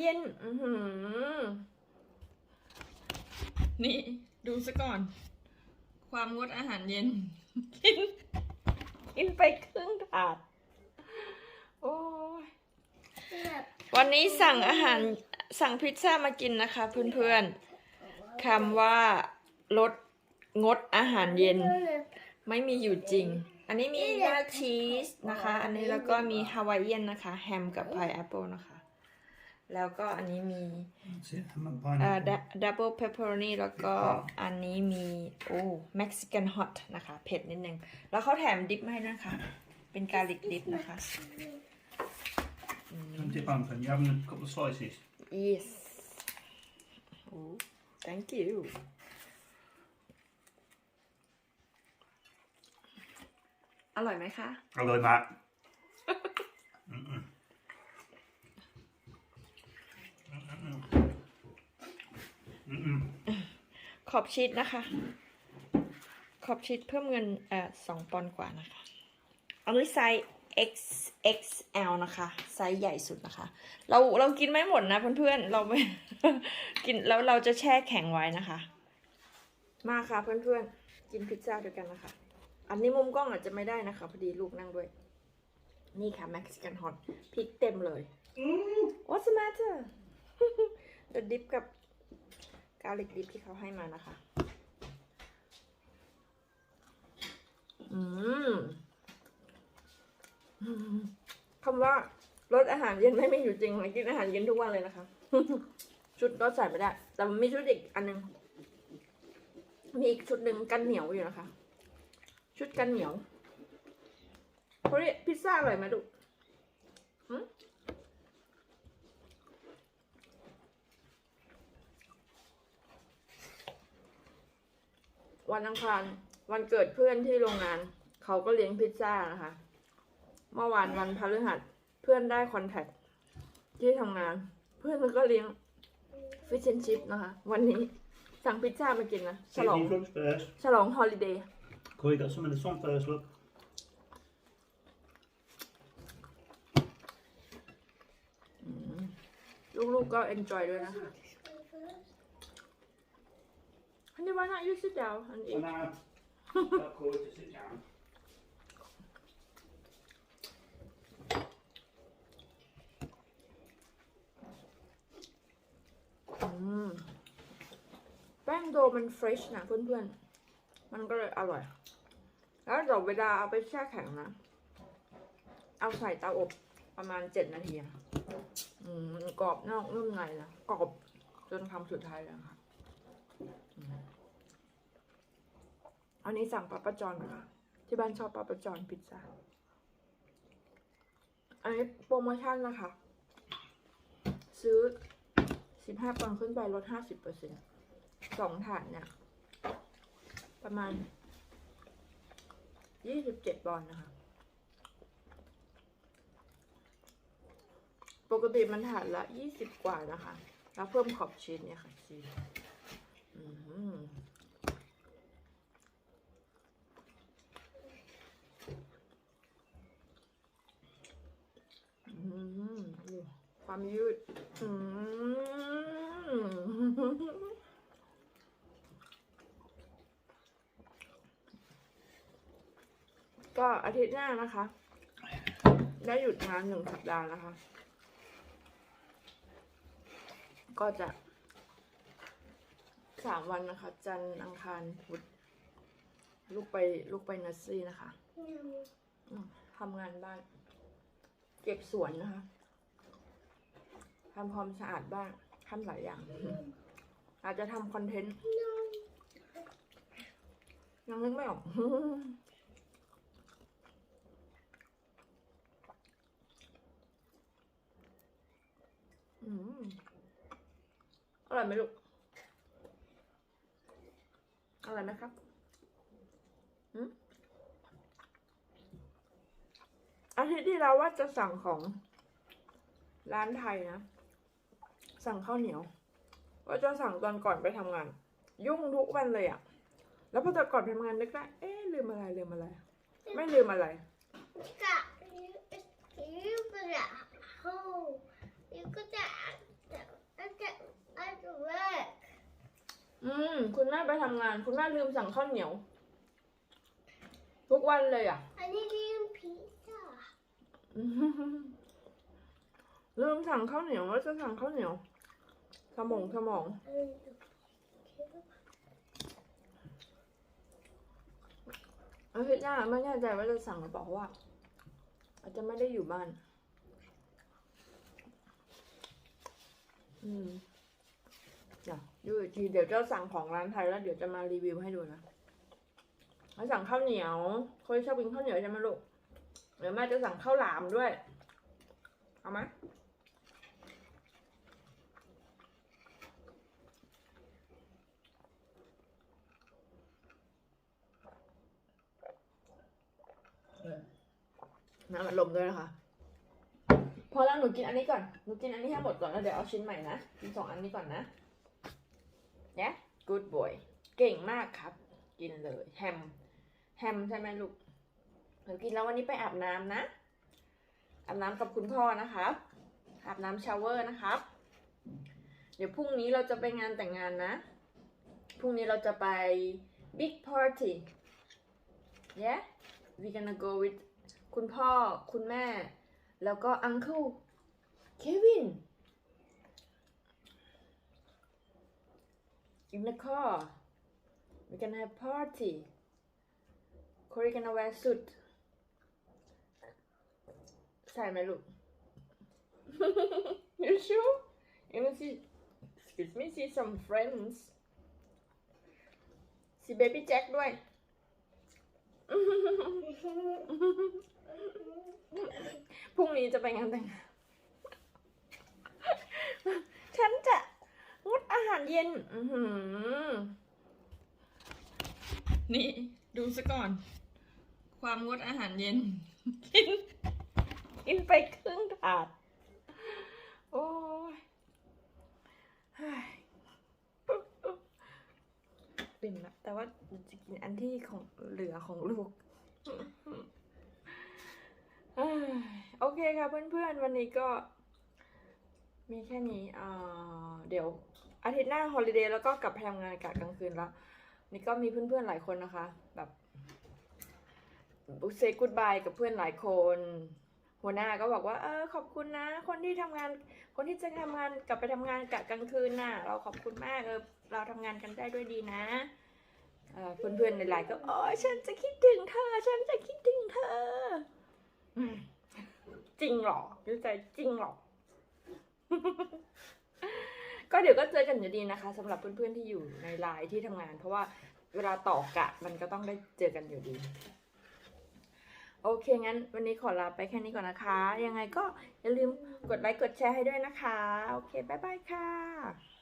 เย็นอือหือนี่ดูซะก่อน ความงดอาหารเย็น กิน กินไปครึ่งถาด โอ้ยวันนี้สั่งอาหารสั่งพิซซ่ามากินนะคะ เพื่อนๆคำว่าลดงดอาหารเย็น ไม่มีอยู่จริง อันนี้มีหน้าชีสนะคะ อันนี้แล้วก็มีฮาวายเอียนนะคะ แฮมกับพายแอปเปิลนะคะ แล้วก็อันนี้มี That's it. I'm a เอ่อ pineapple. ดับเบิลเพปเปอร์นี่แล้วก็อันนี้มีโอ้เม็กซิกันฮอตนะคะ เผ็ดนิดนึง แล้วเขาแถมดิปมาให้ด้วยนะคะเป็นกาลิกดิปนะคะ Don't dip open. You having a couple of slices? yes โอ้ thank you อร่อยไหมคะ Hello, Matt. Mm-mm. Mm-mm. ข อบชีสนะคะ ขอบชีสเพิ่มเงินเอ่อสองปอนด์กว่านะคะอันนี้ไซส์ XXL นะคะ ไซส์ใหญ่สุดนะคะ เราเรากินไม่หมดนะเพื่อนๆ เราไม่กินแล้วเราจะแช่แข็งไว้นะคะ มาค่ะเพื่อนๆ กินพิซซ่าด้วยกันนะคะ อันนี้มุมกล้องอาจจะไม่ได้นะคะ พอดีลูกนั่งด้วย นี่ค่ะ Mexican Hot พริกเต็มเลย What's the matter เดี๋ยวดิฟกับ กาลิกดิฟที่เขาให้มานะคะ อืมคำว่าลดอาหารเย็นไม่มีอยู่จริงกินอาหารเย็นทุกวันเลยนะคะ ชุดก็ใส่ไม่ได้ แต่มันมีชุดอีกอันหนึง มีอีกชุดหนึ่งกันเหนียวอยู่นะคะ ชุดกันเหนียวเขาเรียกพิซซ่าอร่อยไหมลูกหึ วันอังคารวันเกิดเพื่อนที่โรงงาน เขาก็เลี้ยงพิซซ่านะคะ เมื่อวานวันพฤหัสเพื่อนได้คอนแทคที่ทำงาน เพื่อนมันก็เลี้ยงฟิชเชนชิพนะคะ วันนี้สั่งพิซซ่ามากินนะฉลอง Chicken crunch first. ฉลองฮอลิเดย์ Corey got some of this one first, look. ลูกๆก็เอนจอยด้วยนะคะ why not you sit down and eat? And now, got Corey to sit down. อืมแป้งโดมันเฟรชนะเพื่อนๆ มันก็เลยอร่อย แล้วเดี๋ยวเวลาเอาไปแช่แข็งนะ เอาใส่เตาอบประมาณเจ็ดนาทีนะอืมมันกรอบนอกนุ่มในนะ กรอบจนคำสุดท้ายเลยค่ะอืม อันนี้สั่งปาปาจอนนะคะที่บ้านชอบปาปาจอนพิซซ่า อันนี้โปรโมชั่นนะคะ ซื้อสิบห้าปอนด์ขึ้นไปลดห้าสิบเปอร์เซ็นต์สองถาดเนี่ย ประมาณยี่สิบเจ็ดปอนด์นะคะ ปกติมันถาดละยี่สิบกว่านะคะ แล้วเพิ่มขอบชีสเนี่ยค่ะชีสอืมอืมดู ความยืดก็อาทิตย์หน้านะคะ ได้หยุดงานหนึ่งสัปดาห์นะคะ ก็จะสามวันนะคะ จันทร์อังคารพุธลูกไปลูกไปนัสซี่นะคะทำงานบ้าน เก็บสวนนะคะ ทำความสะอาดบ้านทำหลายอย่าง อาจจะทำคอนเทนต์ยังนึกไม่ออกอร่อยไหมลูก อร่อยไหมครับอาทิตย์ที่เราว่าจะสั่งของร้านไทยนะ สั่งข้าวเหนียว ว่าจะสั่งตอนก่อนไปทำงาน ยุ่งทุกวันเลยอะแล้วพอจะก่อนไปทำงานนึกได้เอ๊ลืมอะไรลืมอะไร ไม่ลืมอะไรก็ลืมกระโหลืมก็จะจะจะจะเวิกอืมคุณแม่ไปทำงาน คุณแม่ลืมสั่งข้าวเหนียว ทุกวันเลยอะ อันนี้ลืมพิซซ่าลืมสั่งข้าวเหนียวว่าจะสั่งข้าวเหนียว สมองสมองอาทิตย์หน้าไม่แน่ใจว่าจะสั่งหรือเปล่าเพราะว่า อาจจะไม่ได้อยู่บ้าน อืมเดี๋ยวดูอีกทีเดี๋ยวจะสั่งของร้านไทยแล้วเดี๋ยวจะมารีวิวให้ดูนะแล้สั่งข้าวเหนียวเคยชอบกินข้าวเหนียวใช่ไหมลูกเดี๋ยวแม่จะสั่งข้าวหลามด้วย เอาไหม น้ำอัดลมด้วยนะคะพอแล้วหนูกินอันนี้ก่อน หนูกินอันนี้ให้หมดก่อนแล้วเดี๋ยวเอาชิ้นใหม่นะ กินสองอันนี้ก่อนนะเนี่ย good boy เก่งมากครับ กินเลยแฮม แฮมใช่ไหมลูก หนูกินแล้ววันนี้ไปอาบน้ำนะ อาบน้ำกับคุณพ่อนะครับ อาบน้ำชาวเวอร์นะครับ เดี๋ยวพรุ่งนี้เราจะไปงานแต่งงานนะ พรุ่งนี้เราจะไป big party yeah we gonna go with คุณพ่อคุณแม่ แล้วก็ uncle Kevin in the car we gonna have party Corey gonna wear suit ใส่ไหมลูก you sure you wanna see excuse me see some friends see baby Jack ด้วย พรุ่งนี้จะไปงานแต่งงานฉันจะงดอาหารเย็น อือหือนี่ดูซะก่อน ความงดอาหารเย็น กิน กินไปครึ่งถาด โอ้ยเฮ้ยเป็นละแต่ว่าจะกินอันที่ของเหลือของลูก เอ้ยโอ เคค่ะเพื่อนๆ วันนี้ก็มีแค่นี้เดี๋ยวอาทิตย์หน้าฮอลิเดย์แล้วก็กลับไปทำงานกะกลางคืนแล้ว นี่ก็มีเพื่อนๆหลายคนนะคะ แบบเซกูดบายกับเพื่อนหลายคน หัวหน้าก็บอกว่าเออขอบคุณนะ คนที่ทำงาน คนที่จะทำงานกลับไปทำงานกะกลางคืนน่ะ เราขอบคุณมากเออเราทำงานกันได้ด้วยดีนะเอ่อเพื่อนๆหลายๆก็อ้ยฉันจะคิดถึงเธอ ฉันจะคิดถึงเธออืม จริงหรอรู้ใจจริงหรอ ก็เดี๋ยวก็เจอกันอยู่ดีนะคะสำหรับเพื่อนๆที่อยู่ในไลน์ที่ทำงาน เพราะว่าเวลาต่อกะมันก็ต้องได้เจอกันอยู่ดี โอเคงั้น วันนี้ขอลาไปแค่นี้ก่อนนะคะ ยังไงก็อย่าลืมกดไลค์กดแชร์ให้ด้วยนะคะ โอเคบ๊ายบายค่ะ